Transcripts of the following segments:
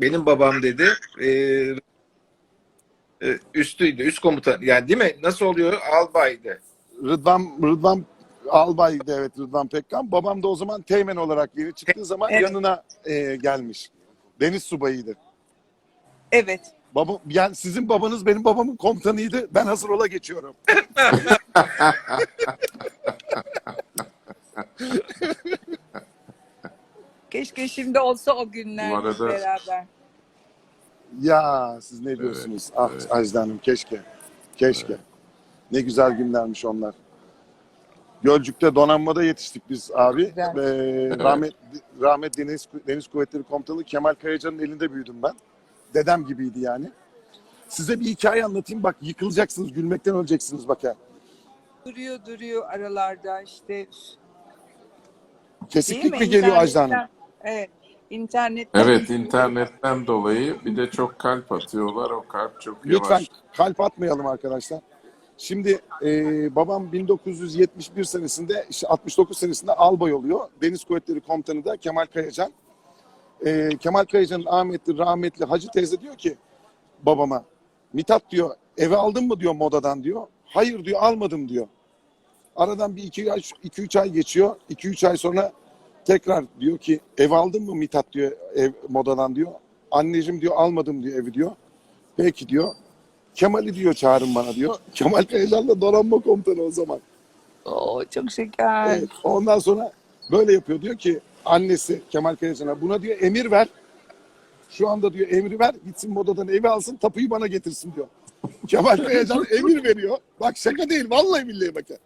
benim babam dedi e, e, üstüydü, üst komutan. Yani değil mi? Nasıl oluyor? Albaydı. Rıdvan, Rıdvan Albay'dı evet Rıdvan Pekkan. Babam da o zaman teğmen olarak yeni çıktığı zaman Evet. yanına e, gelmiş. Deniz subayıydı. Evet. Baba, yani sizin babanız benim babamın komutanıydı. Ben hazır ola geçiyorum. Keşke şimdi olsa o günler Bu arada- beraber. Ya siz ne diyorsunuz? ah evet. Ajda Hanım keşke. Keşke. Ne güzel günlermiş onlar. Gölcük'te donanmada yetiştik biz abi. Güzel. Ee, rahmet, rahmet Deniz, Deniz Kuvvetleri Komutanı Kemal Kayacan'ın elinde büyüdüm ben. Dedem gibiydi yani. Size bir hikaye anlatayım. Bak yıkılacaksınız, gülmekten öleceksiniz bak ya. Duruyor duruyor aralarda işte. Kesiklik mi? mi geliyor Ajda Hanım? İnternetten- Evet. İnternet. Evet internetten dolayı bir de çok kalp atıyorlar. O kalp çok Lütfen yavaş. kalp atmayalım arkadaşlar. Şimdi e, babam 1971 senesinde, işte 69 senesinde albay oluyor. Deniz Kuvvetleri Komutanı da Kemal Kayacan. E, Kemal Kayacan'ın ahmetli, rahmetli Hacı teyze diyor ki babama, Mithat diyor eve aldın mı diyor modadan diyor. Hayır diyor almadım diyor. Aradan bir iki, ay, iki üç ay geçiyor. iki üç ay sonra tekrar diyor ki ev aldın mı Mithat diyor ev modadan diyor. Anneciğim diyor almadım diyor evi diyor. Peki diyor. Kemal'i diyor çağırın bana diyor. Kemal Kayacan da donanma komutanı o zaman. Oo, çok şeker. Evet. Ondan sonra böyle yapıyor. Diyor ki annesi Kemal Kayacan'a buna diyor emir ver. Şu anda diyor emri ver. Gitsin modadan evi alsın tapuyu bana getirsin diyor. Kemal Kayacan emir veriyor. Bak şaka değil vallahi billahi bak. ya.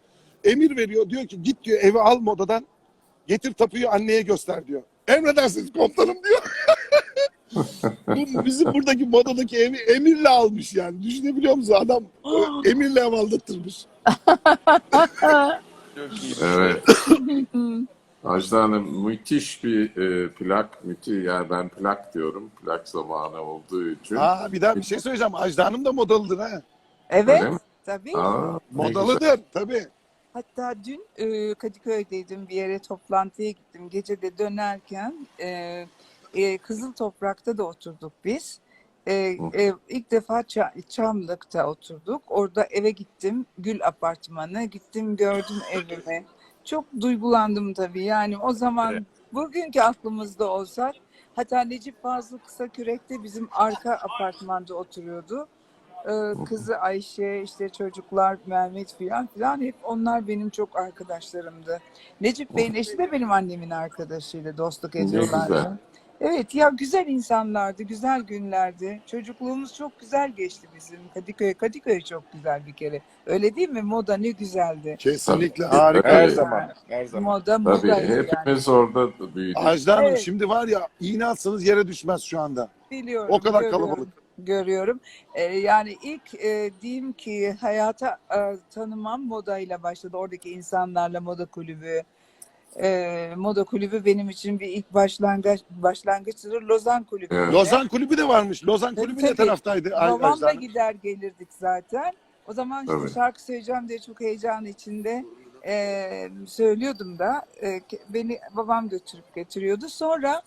Emir veriyor. Diyor ki git diyor evi al modadan. Getir tapuyu anneye göster diyor. Emredersiniz komutanım diyor. Bu Bizim buradaki modadaki evi emirle almış yani. Düşünebiliyor musun? Adam emirle ev aldırtırmış. Evet. Ajda Hanım müthiş bir e, plak. Müthiş, yani ben plak diyorum. Plak zamanı olduğu için. Aa bir daha bir şey söyleyeceğim. Ajda Hanım da modalıdır ha. Evet. Tabii. Aa, ne güzel. Modalıdır tabii. Hatta dün e, Kadıköy'deydim bir yere toplantıya gittim. Gece de dönerken e, e, Kızıl Toprak'ta da oturduk biz. E, e, ilk defa Ça- Çamlık'ta oturduk. Orada eve gittim. Gül Apartmanı. Gittim gördüm evimi. Çok duygulandım tabii. Yani o zaman Evet. bugünkü aklımızda olsak hatta Necip Fazıl Kısakürek'te bizim arka apartmanda oturuyordu. Ee, kızı Ayşe, işte çocuklar Mehmet filan filan hep onlar benim çok arkadaşlarımdı. Necip Bey'in eşi de benim annemin arkadaşıydı, dostluk ediyorlardı. Evet ya güzel insanlardı, güzel günlerdi. Çocukluğumuz çok güzel geçti bizim. Kadıköy, Kadıköy çok güzel bir kere. Öyle değil mi? Moda ne güzeldi. Kesinlikle Tabii. harika. Her Evet. zaman. Her zaman. Moda, Tabii modaydı yani. hepimiz orada büyüdük. Ajda Hanım Evet. şimdi var ya iğne atsanız yere düşmez şu anda. Biliyorum. O kadar görüyorum, kalabalık. Görüyorum. Ee, yani ilk e, diyeyim ki hayata e, tanımam modayla başladı. Oradaki insanlarla moda kulübü. E, moda kulübü benim için bir ilk başlangıç başlangıçtır. Lozan kulübü. Evet. Lozan Kulübü de varmış. Lozan Tabii, Kulübü ne tabii. taraftaydı Aj- Ajda Babamla Hanım? gider gelirdik zaten. O zaman işte Tabii. şarkı söyleyeceğim diye çok heyecan içinde e, söylüyordum da E, beni babam götürüp getiriyordu. Sonra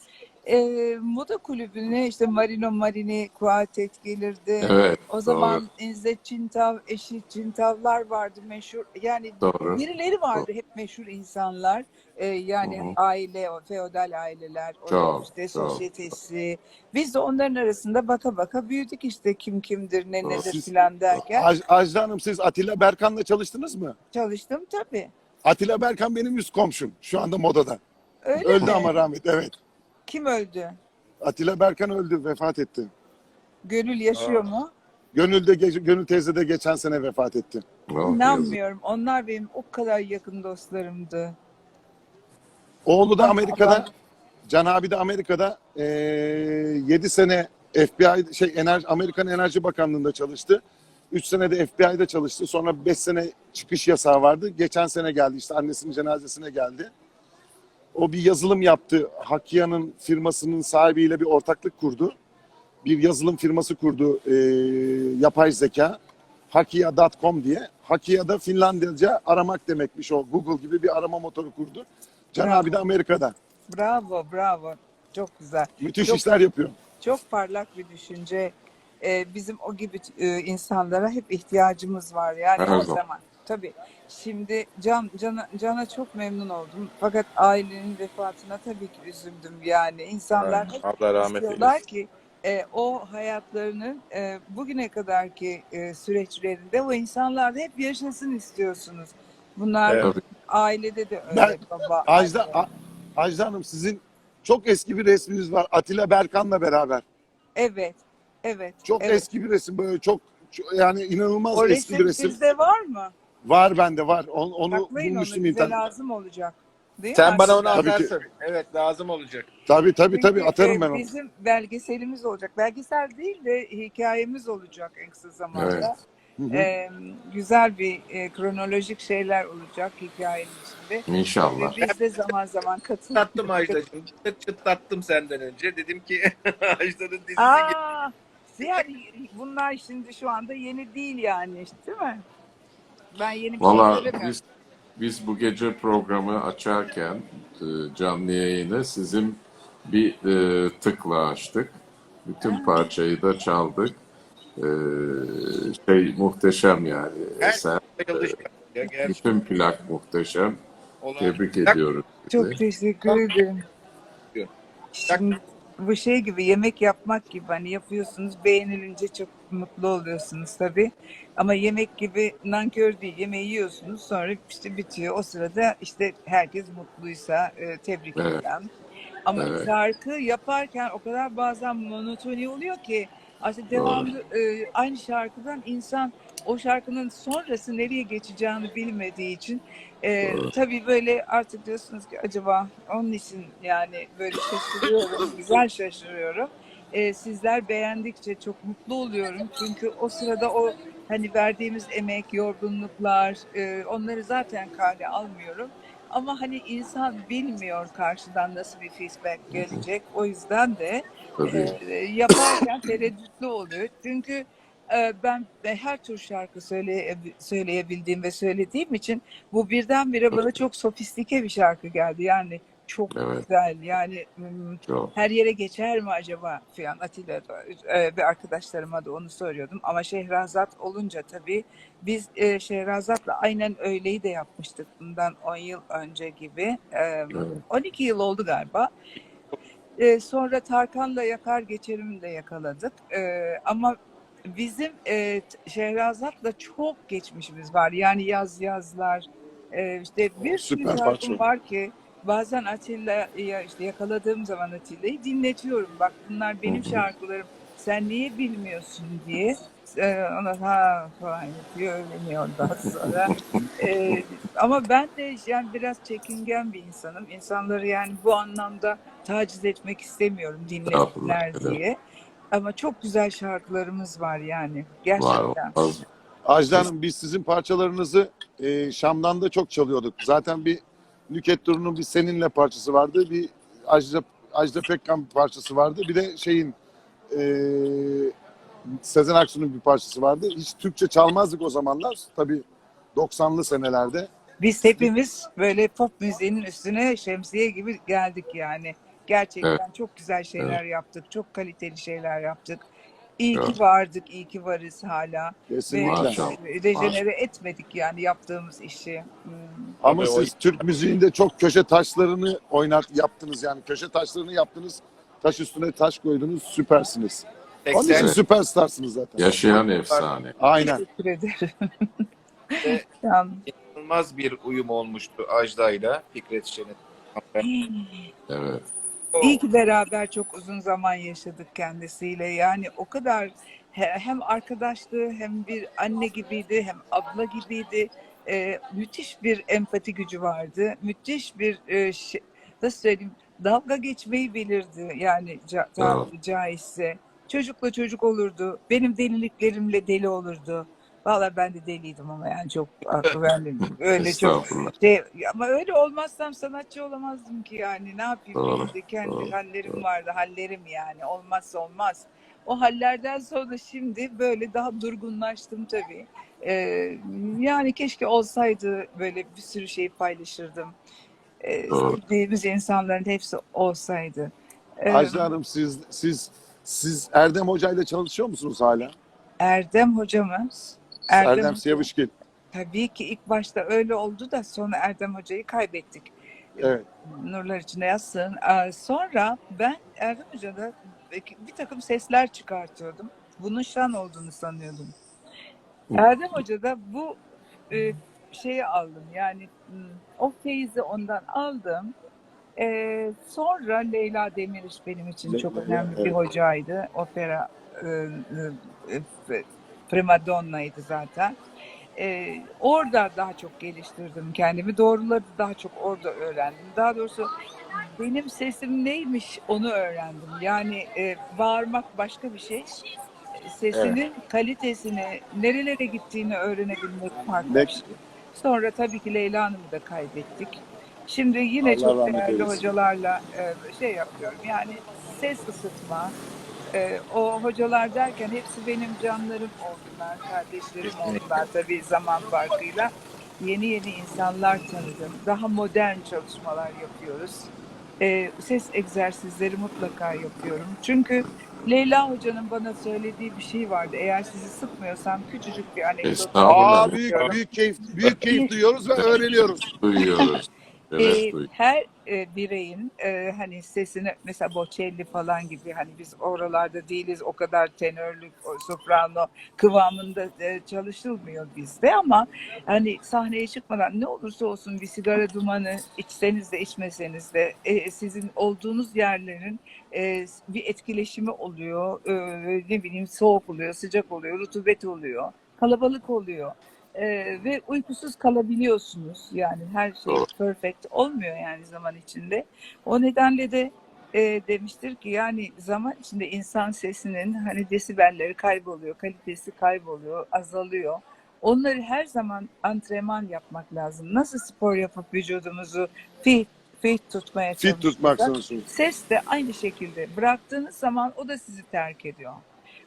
e, moda kulübüne işte Marino Marini, Kuatet gelirdi. Evet. O zaman İzzet Çintav, eşi Çintavlar vardı meşhur. Yani Doğru. birileri vardı hep meşhur insanlar. Ee, yani Hı hı. aile, o feodal aileler, o işte çok. sosyetesi. Biz de onların arasında baka baka büyüdük işte kim kimdir, ne nedir Siz- filan derken. Aj- Ajda Hanım siz Atilla Berkan'la çalıştınız mı? Çalıştım tabii. Atilla Berkan benim üst komşum. Şu anda modada. Öyle öldü mi? ama rahmet evet. Kim öldü? Atilla Berkan öldü, vefat etti. Gönül yaşıyor mu? Gönül de ge- Gönül teyze de geçen sene vefat etti. Oh, yazık. İnanmıyorum. Onlar benim o kadar yakın dostlarımdı. Oğlu da Amerika'da. Can abi de Amerika'da. Ee, 7 sene FBI şey Enerji Amerikan Enerji Bakanlığı'nda çalıştı. 3 sene de FBI'de çalıştı. Sonra 5 sene çıkış yasağı vardı. Geçen sene geldi işte annesinin cenazesine geldi. O bir yazılım yaptı. Hakkı'nın firmasının sahibiyle bir ortaklık kurdu. Bir yazılım firması kurdu. ee, yapay zeka. Hakia.com diye. Hakia da Finlandiyaca aramak demekmiş o. Google gibi bir arama motoru kurdu. Can Bravo. abi de Amerika'da. Bravo, bravo. Çok güzel. Müthiş Çok- işler yapıyor. çok parlak bir düşünce. Ee, bizim o gibi e, insanlara hep ihtiyacımız var yani Her her zaman. zaman. Tabii. Şimdi Can Can'a Can'a çok memnun oldum. Fakat ailenin vefatına tabii ki üzüldüm yani. İnsanlar hep Allah rahmet istiyorlar eylesin. ki e, o hayatlarının e, bugüne kadarki e, süreçlerinde o insanlar da hep yaşasın istiyorsunuz. Bunlar Evet. Ailede de öyle Ben- baba. Ajda. A- Ajda Hanım sizin çok eski bir resminiz var. Atilla Berkan'la beraber. Evet. Evet. Çok evet. eski bir resim böyle çok, çok- yani inanılmaz O eski bir resim resim. sizde var mı? Var bende var. Onu, onu Saklayın onu bulmuştum bize internet. lazım olacak. Değil Sen mi bana onu? Tabii ki. atarsın. Evet lazım olacak. Tabii tabii tabii Çünkü, atarım e, ben onu. Bizim belgeselimiz olacak. Belgesel değil de hikayemiz olacak en kısa zamanda. Evet. Hı hı. E, güzel bir e, kronolojik şeyler olacak hikayenin içinde. İnşallah. Ve biz de zaman zaman katıldık. Çıtlattım Ajda'cığım. Çıt çıtlattım senden önce. Dedim ki Ajda'nın dizisi Aa, yani bunlar şimdi şu anda yeni değil yani değil mi? Ben yeni bir şey Valla söylemiyorum. biz biz bu gece programı açarken e, canlı yayını sizin bir e, tıkla açtık. Bütün parçayı da çaldık. E, şey muhteşem yani eser. Ya, gerçekten Bütün plak muhteşem. Tebrik ediyoruz Çok sizi. teşekkür ederim. Şimdi bu şey gibi yemek yapmak gibi hani yapıyorsunuz beğenilince çok mutlu oluyorsunuz tabii. Ama yemek gibi nankör değil. Yemeği yiyorsunuz sonra işte bitiyor. O sırada işte herkes mutluysa e, tebrik Evet. eden. Ama Evet. şarkı yaparken o kadar bazen monotoni oluyor ki aslında devamlı e, aynı şarkıdan insan o şarkının sonrası nereye geçeceğini bilmediği için e, tabii böyle artık diyorsunuz ki acaba onun için yani böyle şaşırıyorum, güzel şaşırıyorum. E, sizler beğendikçe çok mutlu oluyorum. Çünkü o sırada o hani verdiğimiz emek, yorgunluklar e, onları zaten kale almıyorum. Ama hani insan bilmiyor karşıdan nasıl bir feedback gelecek. O yüzden de Tabii. e, yaparken tereddütlü oluyor. Çünkü e, ben ben her tür şarkı söyleye, söyleyebildiğim ve söylediğim için bu birdenbire bana çok sofistike bir şarkı geldi. Yani çok Evet. güzel. Yani Çok. her yere geçer mi acaba falan Atilla e, ve arkadaşlarıma da onu söylüyordum. Ama Şehrazat olunca tabii biz e, Şehrazat'la aynen öyleyi de yapmıştık bundan 10 yıl önce gibi. E, Evet. 12 yıl oldu galiba. E, sonra Tarkan'la Yakar Geçerim'i de yakaladık. E, ama bizim e, Şehrazat'la çok geçmişimiz var. Yani yaz yazlar e, işte bir sürü şarkım var ki bazen Atilla'ya işte yakaladığım zaman Atilla'yı dinletiyorum. Bak bunlar benim şarkılarım. Sen niye bilmiyorsun diye. Ee, ona ha falan yapıyor, öğreniyor ondan sonra. Ee, ama ben de yani biraz çekingen bir insanım. İnsanları yani bu anlamda taciz etmek istemiyorum Estağfurullah. diye. Ama çok güzel şarkılarımız var yani. Var Gerçekten. olmaz. Ajda Hanım biz sizin parçalarınızı e, Şam'dan da çok çalıyorduk. Zaten bir Nüket Duru'nun bir seninle parçası vardı. Bir Ajda, Ajda Pekkan parçası vardı. Bir de şeyin e, Sezen Aksu'nun bir parçası vardı. Hiç Türkçe çalmazdık o zamanlar. Tabii 90'lı senelerde. Biz hepimiz böyle pop müziğinin üstüne şemsiye gibi geldik yani. Gerçekten çok güzel şeyler yaptık. Çok kaliteli şeyler yaptık. İyi ki Evet. vardık, iyi ki varız hala. Ve Kesinlikle. Maşallah. rejenere etmedik yani yaptığımız işi. Hmm. Ama Tabii o- siz Türk müziğinde çok köşe taşlarını oynat yaptınız yani. Köşe taşlarını yaptınız. Taş üstüne taş koydunuz. Süpersiniz. Onun için 80 süperstarsınız zaten. Yaşayan efsane. Aynen. Teşekkür ederim. Ve- Yani, inanılmaz bir uyum olmuştu Ajda'yla Fikret Şen'in. Evet. İyi ki beraber çok uzun zaman yaşadık kendisiyle. Yani o kadar he- hem arkadaşlığı hem bir anne gibiydi hem abla gibiydi. Ee, müthiş bir empati gücü vardı. Müthiş bir e, şey, nasıl söyleyeyim dalga geçmeyi bilirdi yani ca tabiri caizse. Çocukla çocuk olurdu. Benim deliliklerimle deli olurdu. Valla ben de deliydim ama yani çok ben öyle çok şey, ama öyle olmazsam sanatçı olamazdım ki yani ne yapayım Doğru, benim de kendi doğru, hallerim doğru. vardı hallerim yani olmazsa olmaz. O hallerden sonra şimdi böyle daha durgunlaştım tabii. Ee, yani keşke olsaydı böyle bir sürü şey paylaşırdım. Ee, Doğru. sevdiğimiz insanların hepsi olsaydı. Ee, Ajda Hanım siz siz Siz Erdem Hoca'yla çalışıyor musunuz hala? Erdem hocamız. Erdem, Erdem, Siyavuşgil. tabii ki ilk başta öyle oldu da sonra Erdem hocayı kaybettik. Evet. Nurlar içinde yatsın. Ee, Sonra ben Erdem Hoca'da bir takım sesler çıkartıyordum. Bunun şan olduğunu sanıyordum. Erdem Hoca'da bu e, şeyi aldım. Yani hmm, o feyzi ondan aldım. Ee, sonra Leyla Demiriş benim için çok önemli bir hocaydı. Opera e, e, e, primadonnaydı zaten. Ee, orada daha çok geliştirdim kendimi. Doğruları daha çok orada öğrendim. Daha doğrusu benim sesim neymiş onu öğrendim. Yani e, bağırmak başka bir şey. Sesinin kalitesini, nerelere gittiğini öğrenebilmek farklı bir şey. Sonra tabii ki Leyla Hanım'ı da kaybettik. Şimdi yine Allah çok değerli eylesin. hocalarla e, şey yapıyorum. Yani ses ısıtma, e, o hocalar derken hepsi benim canlarım oldular, kardeşlerim oldular tabii zaman farkıyla. Yeni yeni insanlar tanıdım. Daha modern çalışmalar yapıyoruz. E, ses egzersizleri mutlaka yapıyorum. Çünkü Leyla Hoca'nın bana söylediği bir şey vardı. Eğer sizi sıkmıyorsam küçücük bir anekdot. Estağfurullah. Aa büyük büyük keyif büyük keyif duyuyoruz ve öğreniyoruz. Duyuyoruz. Evet, Ee, her e, bireyin e, hani sesini mesela Bocelli falan gibi hani biz oralarda değiliz o kadar tenörlük, o soprano kıvamında e, çalışılmıyor bizde ama hani sahneye çıkmadan ne olursa olsun bir sigara dumanı içseniz de içmeseniz de e, sizin olduğunuz yerlerin e, bir etkileşimi oluyor. E, ne bileyim soğuk oluyor, sıcak oluyor, rutubet oluyor, kalabalık oluyor. Ee, ve uykusuz kalabiliyorsunuz. Yani her şey Doğru. perfect olmuyor yani zaman içinde. O nedenle de e, demiştir ki yani zaman içinde insan sesinin hani desibelleri kayboluyor, kalitesi kayboluyor, azalıyor. Onları her zaman antrenman yapmak lazım. Nasıl spor yapıp vücudumuzu fit, fit tutmaya Fit tutmak çalışıyorsak. Ses de aynı şekilde. Bıraktığınız zaman o da sizi terk ediyor.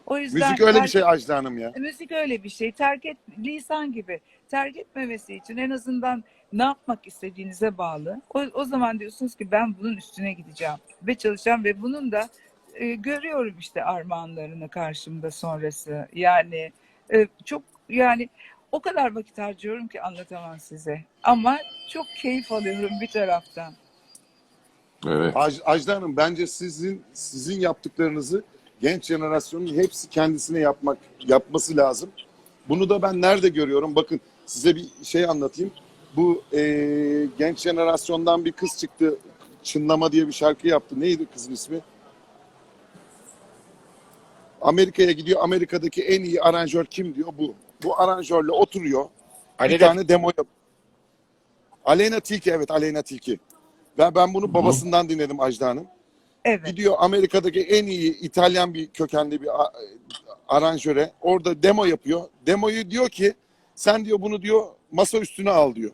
O yüzden Müzik öyle bir şey Ajda Hanım ya. Müzik öyle bir şey. Terk et, lisan gibi. Terk etmemesi için en azından ne yapmak istediğinize bağlı. O, o zaman diyorsunuz ki ben bunun üstüne gideceğim ve çalışacağım ve bunun da e, görüyorum işte armağanlarını karşımda sonrası. Yani e, çok yani o kadar vakit harcıyorum ki anlatamam size. Ama çok keyif alıyorum bir taraftan. Evet. Aj- Ajda Hanım bence sizin sizin yaptıklarınızı genç jenerasyonun hepsi kendisine yapmak yapması lazım. Bunu da ben nerede görüyorum? Bakın size bir şey anlatayım. Bu e, genç jenerasyondan bir kız çıktı. Çınlama diye bir şarkı yaptı. Neydi kızın ismi? Amerika'ya gidiyor. Amerika'daki en iyi aranjör kim diyor? Bu. Bu aranjörle oturuyor. Bir Aleyna- tane demo yap. Aleyna Tilki evet Aleyna Tilki. Ben, ben bunu babasından dinledim Ajda Hanım. Evet. Gidiyor Amerika'daki en iyi İtalyan bir kökenli bir a- aranjöre. Orada demo yapıyor. Demoyu diyor ki sen diyor bunu diyor masa üstüne al diyor.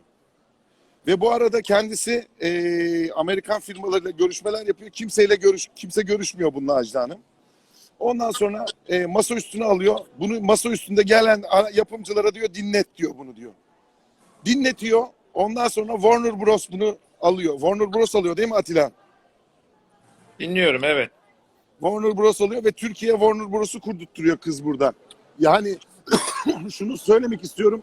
Ve bu arada kendisi e, Amerikan firmalarıyla görüşmeler yapıyor. Kimseyle görüş kimse görüşmüyor bununla Ajda Hanım. Ondan sonra e, masa üstüne alıyor. Bunu masa üstünde gelen ara- yapımcılara diyor dinlet diyor bunu diyor. Dinletiyor. Ondan sonra Warner Bros bunu alıyor. Warner Bros alıyor değil mi Atilla? Dinliyorum evet. Warner Bros oluyor ve Türkiye Warner Bros'u kurdurtturuyor kız burada. Yani şunu söylemek istiyorum.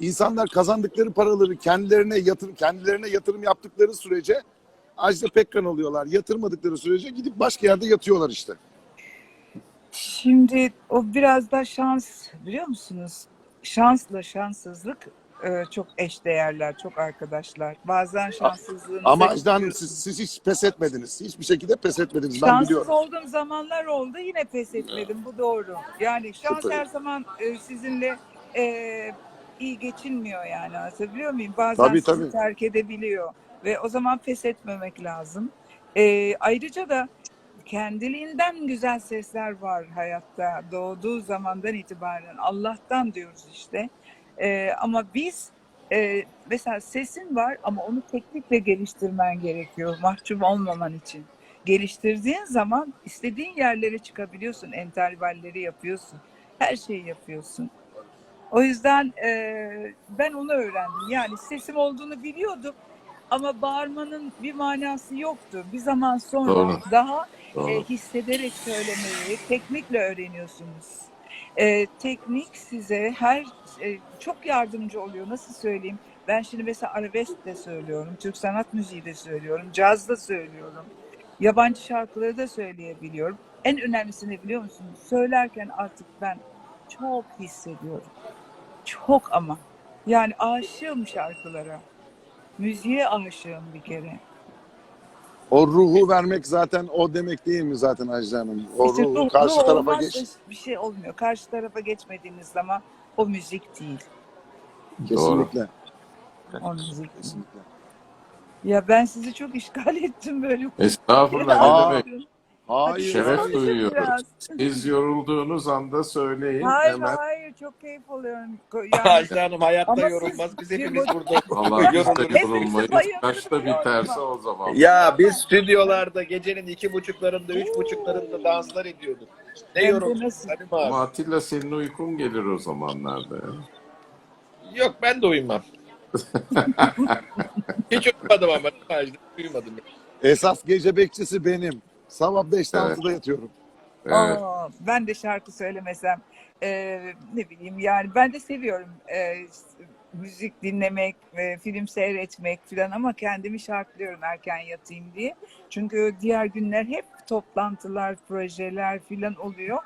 İnsanlar kazandıkları paraları kendilerine yatırım kendilerine yatırım yaptıkları sürece Ajda Pekkan oluyorlar. Yatırmadıkları sürece gidip başka yerde yatıyorlar işte. Şimdi o biraz da şans biliyor musunuz? Şansla şanssızlık e, çok eşdeğerler, çok arkadaşlar. Bazen şanssızlığınızı Ama Ajda Hanım siz, siz hiç pes etmediniz. Hiçbir şekilde pes etmediniz. Ben Şanssız biliyorum. olduğum zamanlar oldu yine pes etmedim bu doğru. Yani şans Süper. her zaman e, sizinle e, iyi geçinmiyor yani anlatabiliyor muyum? Bazen Tabii, sizi tabii. terk edebiliyor ve o zaman pes etmemek lazım. E, ayrıca da kendiliğinden güzel sesler var hayatta doğduğu zamandan itibaren Allah'tan diyoruz işte. E, ama biz e, mesela sesin var ama onu teknikle geliştirmen gerekiyor mahcup olmaman için geliştirdiğin zaman istediğin yerlere çıkabiliyorsun. Entervalleri yapıyorsun. Her şeyi yapıyorsun. O yüzden e, ben onu öğrendim. Yani sesim olduğunu biliyordum ama bağırmanın bir manası yoktu. Bir zaman sonra Doğru. daha Doğru. e, hissederek söylemeyi teknikle öğreniyorsunuz. E, teknik size her e, çok yardımcı oluyor. Nasıl söyleyeyim? Ben şimdi mesela arabesk de söylüyorum, Türk sanat müziği de söylüyorum, caz da söylüyorum. Yabancı şarkıları da söyleyebiliyorum. En önemlisini biliyor musunuz? Söylerken artık ben çok hissediyorum. Çok ama. Yani aşığım şarkılara. Müziğe aşığım bir kere. O ruhu vermek zaten o demek değil mi zaten Ajda Hanım? O İşte ruhu ruh- karşı ruh tarafa geç. bir şey olmuyor. Karşı tarafa geçmediğiniz zaman o müzik değil. Kesinlikle. O müzik. Kesinlikle. Ya ben sizi çok işgal ettim böyle. Estağfurullah Aa, ne demek. Hayır. Şeref. Biraz. Siz yorulduğunuz anda söyleyin Hayır hemen. hayır çok keyif alıyorum. Yani Ajda Hanım hayatta Ama siz- yorulmaz. Biz hepimiz burada Vallahi biz de yorulmayız. bayılırız. Kaçta biterse o zaman. Ya biz stüdyolarda gecenin iki buçuklarında, üç buçuklarında danslar ediyorduk. Ne? Salim Ama. Atilla senin uykun gelir o zamanlarda. ya. Yok ben de uyumam. Hiç uyumadım ama Ajda uyumadım. Esas gece bekçisi benim. Sabah 5'te Evet. 6'da yatıyorum. Evet. Aa, ben de şarkı söylemesem e, ne bileyim yani ben de seviyorum e, müzik dinlemek, e, film seyretmek falan ama kendimi şartlıyorum erken yatayım diye. Çünkü diğer günler hep toplantılar, projeler falan oluyor.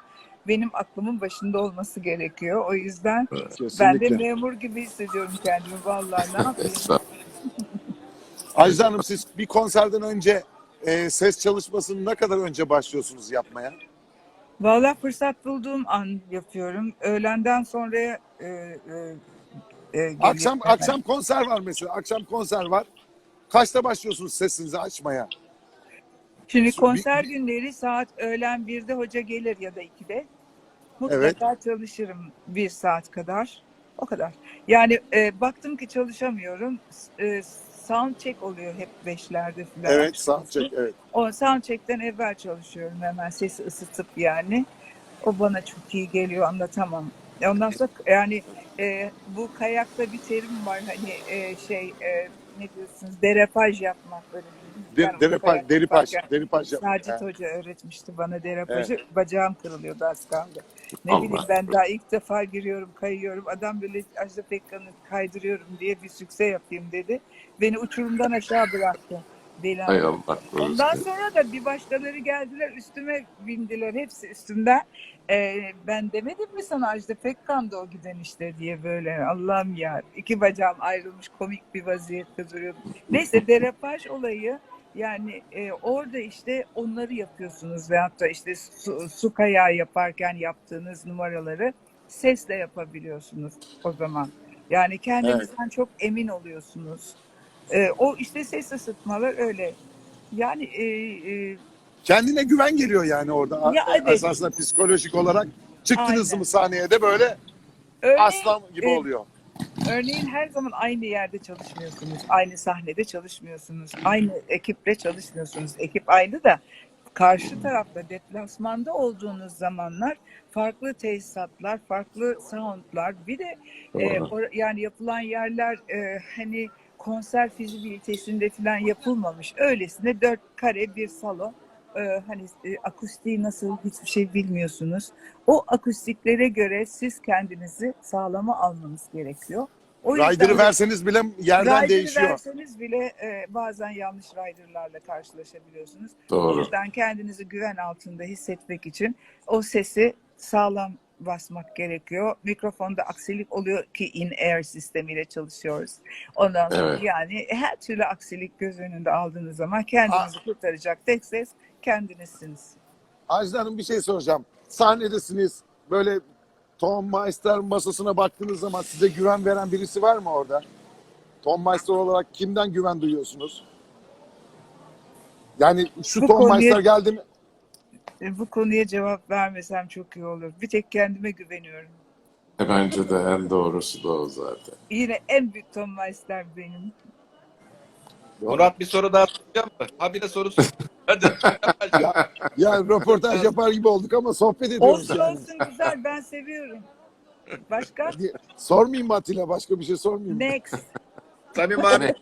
Benim aklımın başında olması gerekiyor. O yüzden ben de Kesinlikle. memur gibi hissediyorum kendimi vallahi ne yapayım. Ajda Hanım siz bir konserden önce e, ses çalışmasını ne kadar önce başlıyorsunuz yapmaya? Vallahi fırsat bulduğum an yapıyorum. Öğlenden sonra e, e, e. Akşam akşam konser var mesela. Akşam konser var. Kaçta başlıyorsunuz sesinizi açmaya? Şimdi Bir- konser günleri saat öğlen 1'de hoca gelir ya da 2'de. Mutlaka çalışırım bir saat kadar. O kadar. Yani e, baktım ki çalışamıyorum. E, sound check oluyor hep beşlerde falan. Evet, soundcheck evet. O sound check'ten evvel çalışıyorum hemen sesi ısıtıp yani. O bana çok iyi geliyor anlatamam. Ondan sonra yani e, bu kayakta bir terim var hani e, şey e, ne diyorsunuz derapaj yapmak böyle. De, o deripaj, deripaj. Sacit. Hoca öğretmişti bana derapajı. Bacağım kırılıyordu az kaldı. Ne Allah bileyim ben daha ilk defa giriyorum, kayıyorum. Adam böyle Ajda Pekkan'ı kaydırıyorum diye bir sükse yapayım dedi. Beni uçurumdan aşağı bıraktı. Bela. Hay Allah Ondan sonra da bir başkaları geldiler üstüme bindiler hepsi üstümden. Ee, ben demedim mi sana Ajda Pekkan da o giden işte diye böyle Allah'ım ya iki bacağım ayrılmış komik bir vaziyette duruyordum. Neyse derapaj olayı yani e, orada işte onları yapıyorsunuz veyahut da işte su, su kayağı yaparken yaptığınız numaraları sesle yapabiliyorsunuz o zaman. Yani kendinizden çok emin oluyorsunuz. E, o işte ses ısıtmalar öyle. Yani e, e, Kendine güven geliyor yani orada. Ya, evet. Esasında psikolojik olarak çıktınız Aynen. mı sahneye de böyle örneğin, aslan gibi e, oluyor. Örneğin her zaman aynı yerde çalışmıyorsunuz. Aynı sahnede çalışmıyorsunuz. Aynı ekiple çalışmıyorsunuz. Ekip aynı da karşı tarafta deplasmanda olduğunuz zamanlar farklı tesisatlar, farklı soundlar bir de e, or- yani yapılan yerler e, hani konser fizibilitesinde falan yapılmamış. Öylesine dört kare bir salon. E, hani e, akustiği nasıl hiçbir şey bilmiyorsunuz. O akustiklere göre siz kendinizi sağlama almanız gerekiyor. O Rider'ı verseniz bile yerden rider'ı değişiyor. verseniz bile e, bazen yanlış rider'larla karşılaşabiliyorsunuz. O Doğru. yüzden kendinizi güven altında hissetmek için o sesi sağlam basmak gerekiyor. Mikrofonda aksilik oluyor ki in-air sistemiyle çalışıyoruz. Ondan sonra Evet. yani her türlü aksilik göz önünde aldığınız zaman kendinizi kurtaracak tek ses kendinizsiniz. Ajda Hanım bir şey soracağım. Sahnedesiniz. Böyle Tom Meister masasına baktığınız zaman size güven veren birisi var mı orada? Tom Meister olarak kimden güven duyuyorsunuz? Yani şu Bu Tom konuya- Meister geldi mi? E, Bu konuya cevap vermesem çok iyi olur. Bir tek kendime güveniyorum. E, Bence de en doğrusu da o zaten. Yine en büyük Tom Meister benim. Murat bir soru daha soracağım mı? Habire soru sor. Hadi. Ya röportaj yapar gibi olduk ama sohbet ediyoruz Olsun yani. olsun güzel ben seviyorum. Başka? Sormayayım mı Atilla? Başka bir şey sormayayım mı? Next. Samim abi.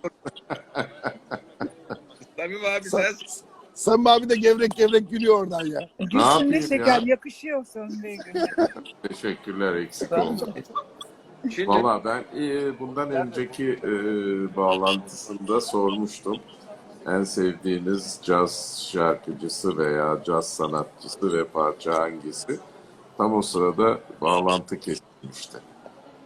Samim abi sen Samimi abi de gevrek gevrek gülüyor oradan ya. Gülsün ne şeker ya? yakışıyor Son Beygün'e. Teşekkürler eksik olmayın. Şimdi Valla ben e, bundan önceki e, bağlantısında sormuştum. En sevdiğiniz caz şarkıcısı veya caz sanatçısı ve parça hangisi? Tam o sırada bağlantı kesilmişti.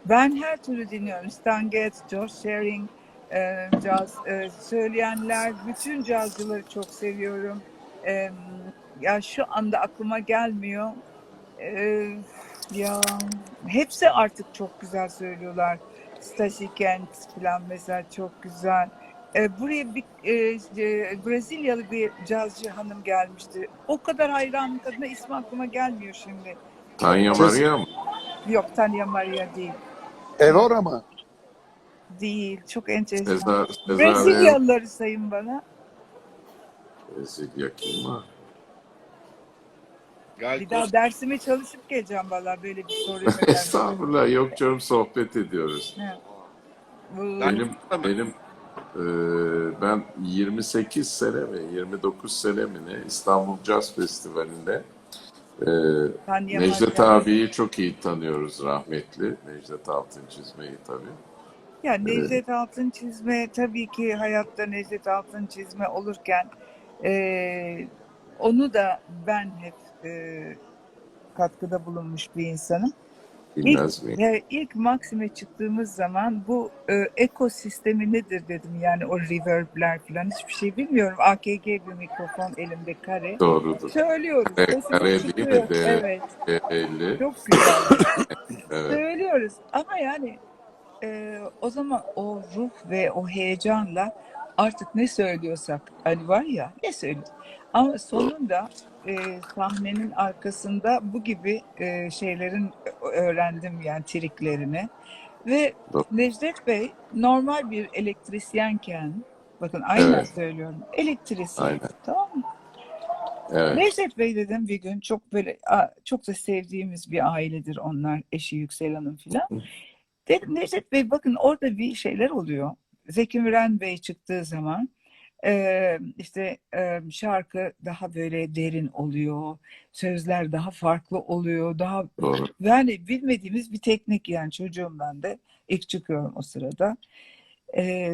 Ben her türlü dinliyorum. Stan Getz, Josh Shearing, e, caz e, söyleyenler, bütün cazcıları çok seviyorum. E, ya şu anda aklıma gelmiyor. E, ya hepsi artık çok güzel söylüyorlar. Stacey Kent falan mesela çok güzel. E, buraya bir e, e, Brezilyalı bir cazcı hanım gelmişti. O kadar hayranım kadına ismi aklıma gelmiyor şimdi. Tanya Maria mı? Yok Tanya Maria değil. Evora mı? Değil. Çok enteresan. Sezar, Sezar Brezilyalıları sayın bana. Brezilya kim var? Gal Bir daha dersime çalışıp geleceğim valla böyle bir geldim. Estağfurullah yok canım sohbet ediyoruz. Evet. Benim benim e, ben 28 sene mi 29 sene mi ne İstanbul Jazz Festivali'nde e, Necdet abiyi çok iyi tanıyoruz rahmetli. Necdet Altın Çizme'yi tabii. Ya Necdet Altın Çizme tabii ki hayatta Necdet Altın Çizme olurken eee, onu da ben hep eee, katkıda bulunmuş bir insanım. Bilmez miyim? Ya ilk Maxim'e çıktığımız zaman bu e, ekosistemi nedir dedim yani o reverbler falan hiçbir şey bilmiyorum. AKG bir mikrofon elimde kare. Doğrudur. Söylüyoruz. Evet, sesimiz kare değil mi? De- Evet. E. Çok güzel. Evet. Söylüyoruz. Ama yani e, o zaman o ruh ve o heyecanla artık ne söylüyorsak hani var ya ne söylüyoruz. Ama sonunda e, sahnenin arkasında bu gibi e, şeylerin öğrendim yani triklerini. Ve. Necdet Bey normal bir elektrisyenken bakın aynen Evet. söylüyorum. Elektrisyen. Aynen. Tamam mı? Evet. Necdet Bey dedim bir gün çok böyle çok da sevdiğimiz bir ailedir onlar eşi Yüksel Hanım filan. Dedim Necdet Bey bakın orada bir şeyler oluyor. Zeki Müren Bey çıktığı zaman e, işte e, şarkı daha böyle derin oluyor. Sözler daha farklı oluyor. Daha Doğru. yani bilmediğimiz bir teknik yani çocuğum ben de ilk çıkıyorum o sırada. E,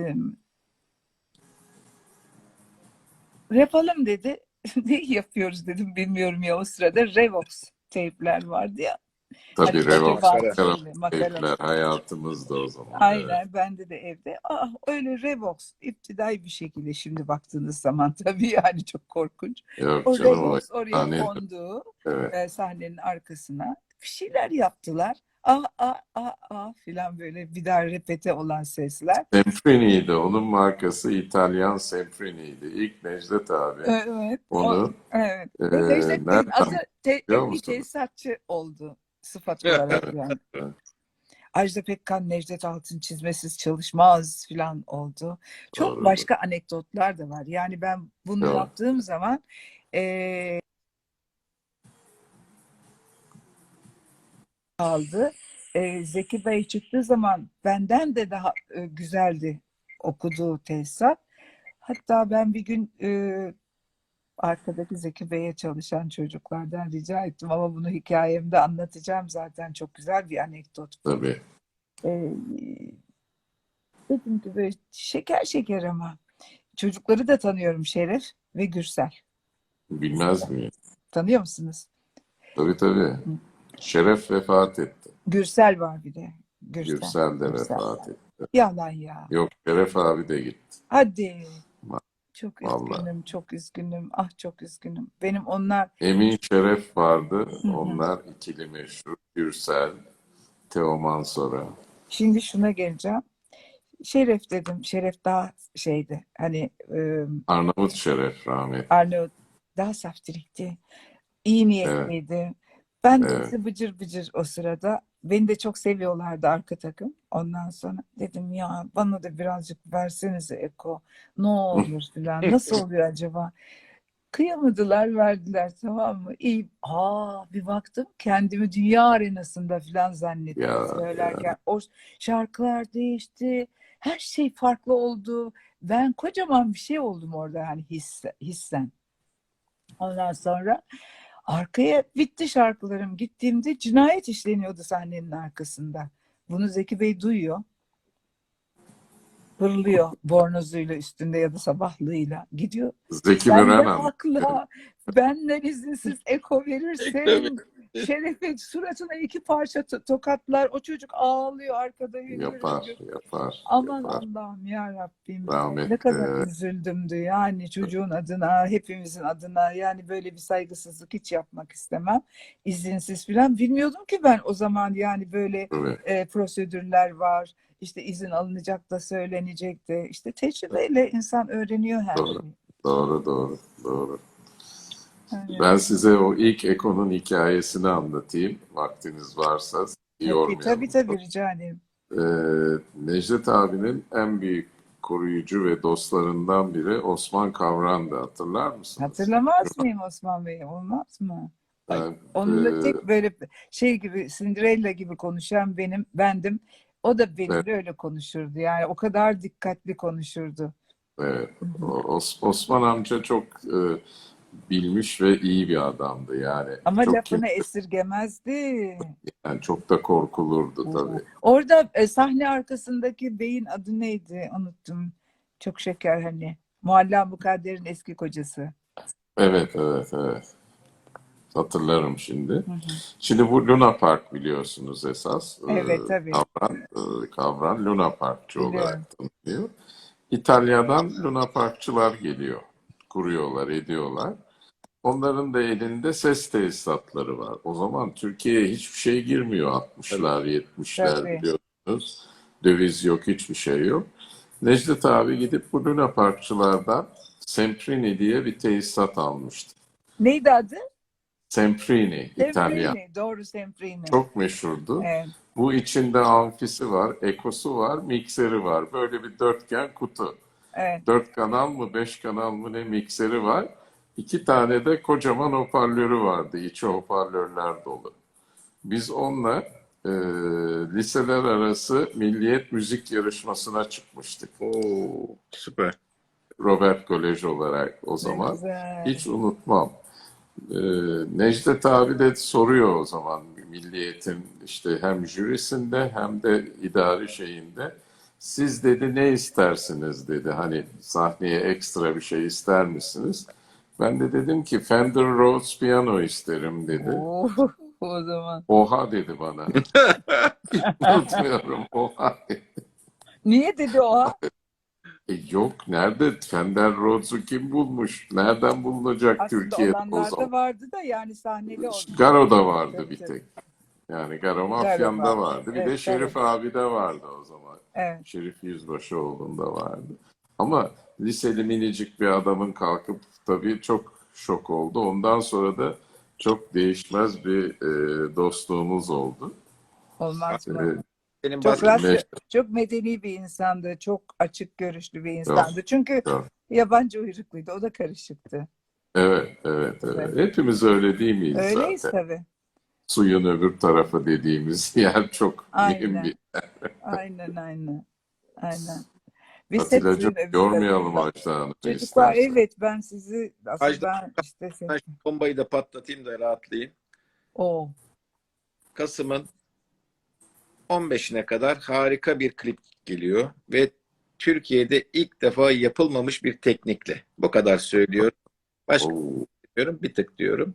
yapalım dedi. ne yapıyoruz dedim bilmiyorum ya o sırada Revox teypler vardı ya. Tabii Hani Revox makara, hayatımızda o zaman. Evet. Aynen bende de evde. Ah öyle Revox iptidai bir şekilde şimdi baktığınız zaman tabii yani çok korkunç. Yok O canım o Revox oraya yani- kondu evet. e, sahnenin arkasına. Bir şeyler yaptılar. Ah ah ah ah filan böyle bir daha repete olan sesler. Semphrini'ydi. Onun markası İtalyan Semphrini'ydi. İlk Necdet abi Evet. o- onu evet. e, Necdet nereden adı te, tesisatçı oldu sıfat olarak yani. Ajda Pekkan Necdet Altın çizmesiz çalışmaz filan oldu. Çok Doğrudur. başka anekdotlar da var. Yani ben bunu Doğru. yaptığım zaman kaldı. Eee, Zeki Bey çıktığı zaman benden de daha e, güzeldi okuduğu tesisat. Hatta ben bir gün e, arkadaki Zeki Bey'e çalışan çocuklardan rica ettim ama bunu hikayemde anlatacağım zaten çok güzel bir anekdot. Tabii. Ee, dedim ki böyle şeker şeker ama çocukları da tanıyorum Şeref ve Gürsel. Bilmez miyim? Tanıyor musunuz? Tabii tabii. Şeref vefat etti. Gürsel var bir de. Gürsel. Gürsel de Gürsel. vefat etti. Yalan ya. Yok Şeref abi de gitti. Hadi. Çok Vallahi. üzgünüm, çok üzgünüm. Ah çok üzgünüm. Benim onlar Emin Şeref vardı. Onlar ikili meşhur. Gürsel, Teoman sonra. şimdi şuna geleceğim. Şeref dedim. Şeref daha şeydi. Hani e, Arnavut Şeref rahmetli. Arnavut daha saftirikti. iyi niyetliydi. Ben de Evet. bıcır bıcır o sırada. Beni de çok seviyorlardı arka takım. Ondan sonra dedim ya bana da birazcık versenize Eko. Ne olur filan. Nasıl oluyor acaba? Kıyamadılar verdiler tamam mı? İyi. Aa bir baktım kendimi dünya arenasında filan zannettim Ya, söylerken. O şarkılar değişti. Her şey farklı oldu. Ben kocaman bir şey oldum orada yani hisse, hissen. Ondan sonra arkaya bitti şarkılarım. Gittiğimde cinayet işleniyordu sahnenin arkasında. Bunu Zeki Bey duyuyor. Hırlıyor bornozuyla üstünde ya da sabahlığıyla. Gidiyor. Zeki Müren Hanım. haklı. Benden izinsiz eko verirsin. Şerefe suratına iki parça to- tokatlar. O çocuk ağlıyor arkada. yürüyor. Yapar, yapar, Aman. Allah'ım ya Rabbim. Ne kadar evet. üzüldümdü yani çocuğun adına, hepimizin adına yani böyle bir saygısızlık hiç yapmak istemem. İzinsiz falan bilmiyordum ki ben o zaman yani böyle Evet, e, prosedürler var. İşte izin alınacak da söylenecek de. İşte tecrübeyle insan öğreniyor her Doğru. şeyi. doğru, doğru, doğru. Ben size o ilk Eko'nun hikayesini anlatayım. Vaktiniz varsa. Tabii tabii tabii rica ederim. Ee, Necdet abinin en büyük koruyucu ve dostlarından biri Osman Kavran'dı. Hatırlar mısınız? Hatırlamaz mıyım Osman Bey? Olmaz mı? Ben, Onun da e, tek böyle şey gibi Cinderella gibi konuşan benim bendim. O da benimle Evet. öyle konuşurdu. Yani o kadar dikkatli konuşurdu. Evet. Osman amca çok e, bilmiş ve iyi bir adamdı yani. Ama çok lafını kim- esirgemezdi. yani çok da korkulurdu tabii. Orada e, sahne arkasındaki beyin adı neydi? Unuttum. Çok şeker hani. Mualla Mukadder'in eski kocası. Evet, evet, evet. Hatırlarım şimdi. Hı hı. Şimdi bu Luna Park biliyorsunuz esas. Ee, Evet, tabii. Kavran, e, Kavran Luna Parkçı Biliyorum. olarak tanınıyor. İtalya'dan Luna Parkçılar geliyor. Kuruyorlar, ediyorlar. Onların da elinde ses tesisatları var. O zaman Türkiye'ye hiçbir şey girmiyor 60'lar, 70'ler Tabii. biliyorsunuz. Döviz yok, hiçbir şey yok. Necdet abi gidip bu Luna Parkçılardan Semprini diye bir tesisat almıştı. Neydi adı? Semprini, İtalyan. Semprini. Doğru Semprini. Çok meşhurdu. Evet. Bu içinde amfisi var, ekosu var, mikseri var. Böyle bir dörtgen kutu. Evet. Dört kanal mı, beş kanal mı ne mikseri var. İki tane de kocaman hoparlörü vardı. İçi hoparlörler dolu. Biz onunla e, liseler arası milliyet müzik yarışmasına çıkmıştık. Oo, süper. Robert Kolej olarak o zaman. güzel. Hiç unutmam. Ee, Necdet abi de soruyor o zaman Milliyet'in işte hem jürisinde hem de idari şeyinde. Siz dedi ne istersiniz dedi. Hani sahneye ekstra bir şey ister misiniz? Ben de dedim ki Fender Rhodes piyano isterim dedi. Oo, o zaman. Oha dedi bana. Unutmuyorum. Oha dedi. Niye dedi o? E yok nerede Fender Rhodes'u kim bulmuş? Nereden bulunacak Aslında Türkiye'de o zaman? vardı da yani sahneli oldu. Garo'da vardı bir tek. Yani Garo vardı. Bir Evet, de Şerif abi de vardı o zaman. Evet. Şerif Yüzbaşıoğlu'nda vardı. Ama liseli minicik bir adamın kalkıp tabii çok şok oldu. Ondan sonra da çok değişmez bir e, dostluğumuz oldu. Olmaz mı? Senin Çok bahsettiğin rahat, Neşe- çok medeni bir insandı. Çok açık görüşlü bir insandı. Çünkü Yok. yabancı uyrukluydu. O da karışıktı. evet, evet, evet. Hepimiz öyle değil miyiz Öyleyiz zaten? tabii. Suyun öbür tarafı dediğimiz yer çok mühim Aynen. bir Aynen aynen. Aynen. Biz öbür yormayalım Hanım'ı Çocuklar istersen. evet ben sizi aslında Ajda- ben işte Ben se- şu bombayı da patlatayım da rahatlayayım. o Kasım'ın 15'ine kadar harika bir klip geliyor ve Türkiye'de ilk defa yapılmamış bir teknikle. Bu kadar söylüyorum. Başka Oo. diyorum, bir tık diyorum.